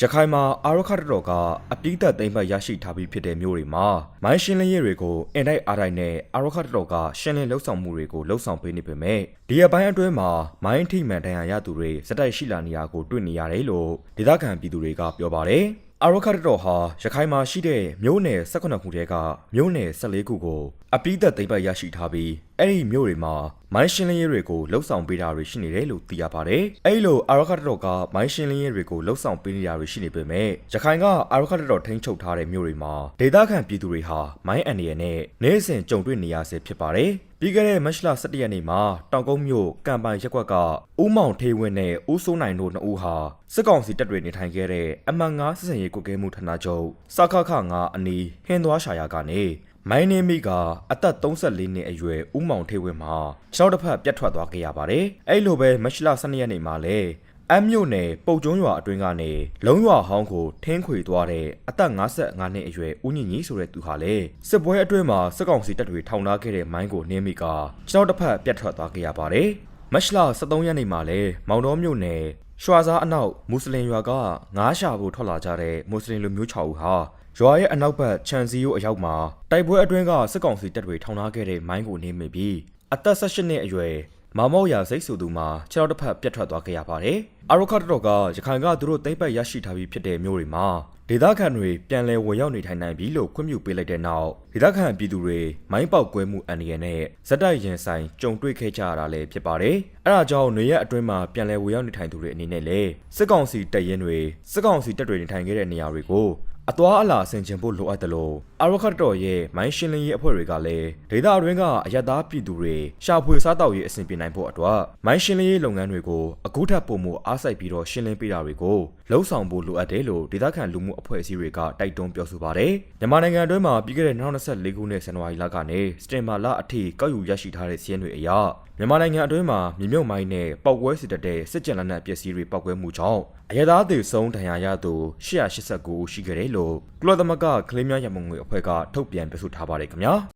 ရခိုင်မှာအာရခတ်တော်ကအပိသက်သိမ်းပတ်ရရှိထားပြီးဖြစ်တဲ့မြို့တွေမှာမိုင်းရှင်းလင်းရေးတွေကိုအင်တိုက်အားတိုက်နဲ့အာရခတ်တော်ကရှင်းလင်းလှုပ်ဆောင်မှုတွေကိုလှုပ်ဆောင်ပေးနေပေမဲ့ဒီအပိုင်းအတွင်းမှာမိုင်းထိမှန်တန်ရာရသူတွေစက်တိုက်ရှိလာနေရကိုတွေ့နေရတယ်လို့ဒေသခံပြည်သူတွေကပြောပါတယ်အာရခတ်တော်ဟာရခိုင်မှာရှိတဲ့မြို့နယ်18ခုထဲကမြို့နယ်14ခုကိုအပိသက်သိမ်းပတ်ရရှိထားပြီး အဲ့ဒီမြို့တွေမှာမိုင်းရှင်းလင်းရေးတွေကိုလှုပ်ဆောင်ပေးတာတွေရှိနေတယ်လို့သိရပါတယ်။အဲ့လိုအာရခတ်တော်ကမိုင်းရှင်းလင်းရေးတွေကိုလှုပ်ဆောင်ပေးနေတာတွေရှိနေပေမဲ့ရခိုင်ကအာရခတ်တော်ထိန်းချုပ်ထားတဲ့မြို့တွေမှာဒေသခံပြည်သူတွေဟာမိုင်းအန်ရီနဲ့နေ့စဉ်ကြုံတွေ့နေရဆဲဖြစ်ပါတယ်။ပြီးခဲ့တဲ့မတ်လ17ရက်နေ့မှာတောင်ကုန်းမြို့ကံပိုင်ရက်ကွက်ကဦးမောင်ထေးဝင်းနဲ့ဦးစိုးနိုင်တို့နှစ်ဦးဟာစစ်ကောင်စီတပ်တွေနေထိုင်ခဲ့တဲ့အမှန်ငါစစ်စင်ရေးကုကဲမှုဌာနချုပ်စခခ9အနီးဟင်းသွားရှာယာကနေ မိုင်းနေမိကအသက်34နှစ်အရွယ်ဦးမောင်ထေးဝင်းမှာခြေထောက်တစ်ဖက်ပြတ်ထွက်သွားခဲ့ရပါတယ်။အဲ့လိုပဲမတ်လ12ရက်နေ့မှာလည်းအမြို့နယ်ပုတ်ကျွန်းရွာအတွင်းကနေလုံးရွာဟောင်းကိုထင်းခွေသွားတဲ့အသက်55နှစ်အရွယ်ဦးညင်ကြီးဆိုတဲ့သူဟာလေစစ်ပွဲအတွင်းမှာစစ်ကောင်စီတပ်တွေထောင်ထားခဲ့တဲ့မိုင်းကိုနင်းမိကခြေထောက်တစ်ဖက်ပြတ်ထွက်သွားခဲ့ရပါတယ်။မတ်လ13ရက်နေ့မှာလည်းမောင်တော်မြို့နယ် ရွှာစားအနောက်မွတ်စလင်ရွာကငါးရှာဖို့ထွက်လာကြတဲ့မွတ်စလင်လူမျိုး6ဦးဟာရွာရဲ့အနောက်ဘက်ခြံစည်းရိုးအရောက်မှာတိုက်ပွဲအတွင်းကစစ်ကောင်စီတပ်တွေထောင်ထားခဲ့တဲ့မိုင်းကိုနင်းမိပြီးအသက်18နှစ်အရွယ် မောင်မောက်ရာစိတ်ဆူသူမှာခြေထောက်တစ်ဖက်ပြတ်ထွက်သွားခဲ့ရပါတယ်။အာရခတ်တော်ကရခိုင်ကသူတို့သိမ့်ပတ်ရရှိထားပြီးဖြစ်တဲ့မျိုးတွေမှာဒေသခံတွေပြန်လည်ဝင်ရောက်နေထိုင်နိုင်ပြီလို့ခွင့်ပြုပေးလိုက်တဲ့နောက်ဒေသခံပြည်သူတွေမိုင်းပေါက်ကွဲမှုအန္တရာယ်နဲ့ဇက်တိုက်ရင်ဆိုင်ကြုံတွေ့ခဲ့ကြရတာလည်းဖြစ်ပါတယ်။အဲဒါကြောင့်နေရက်အတွင်းမှာပြန်လည်ဝင်ရောက်နေထိုင်သူတွေအနေနဲ့လည်းစစ်ကောင်စီတပ်ရင်းတွေစစ်ကောင်စီတပ်တွေနေထိုင်ခဲ့တဲ့နေရာတွေကို အသွားအလာဆင်ခြင်ဖို့လိုအပ်တယ်လို့အာရခတ်တော်ရဲ့မိုင်းရှင်းလင်းရေးအဖွဲ့တွေကလည်းဒေသအတွင်းကအယက်သားပြည်သူတွေရှာဖွေစားတောက်ရေးအဆင်ပြေနိုင်ဖို့အတွက်မိုင်းရှင်းလင်းရေးလုပ်ငန်းတွေကိုအခုထပ်ပုံမှုအားစိုက်ပြီးတော့ရှင်းလင်းပေးတာတွေကိုလှုံ့ဆော်ဖို့လိုအပ်တယ်လို့ဒေသခံလူမှုအဖွဲ့အစည်းတွေကတိုက်တွန်းပြောဆိုပါတယ်။မြန်မာနိုင်ငံအတွင်းမှာပြီးခဲ့တဲ့2024ခုနှစ်ဇန်နဝါရီလကနေစတင်ဘာလအထိကောက်ယူရရှိထားတဲ့စီးရင်တွေအရမြန်မာနိုင်ငံအတွင်းမှာမြေမြုပ်မိုင်းနဲ့ပောက်ကွဲစစ်တပ်တဲ့စစ်ကြံလက်နက်ပစ္စည်းတွေပောက်ကွဲမှုကြောင့်အရသာသေးဆုံးဒဏ်ရာရသူ889ဦးရှိခဲ့တယ်လို့ကုလသမဂ္ဂကလေးများရမုံငွေအဖွဲ့ကထုတ်ပြန်ပြောဆိုထားပါတယ်ခင်ဗျာ။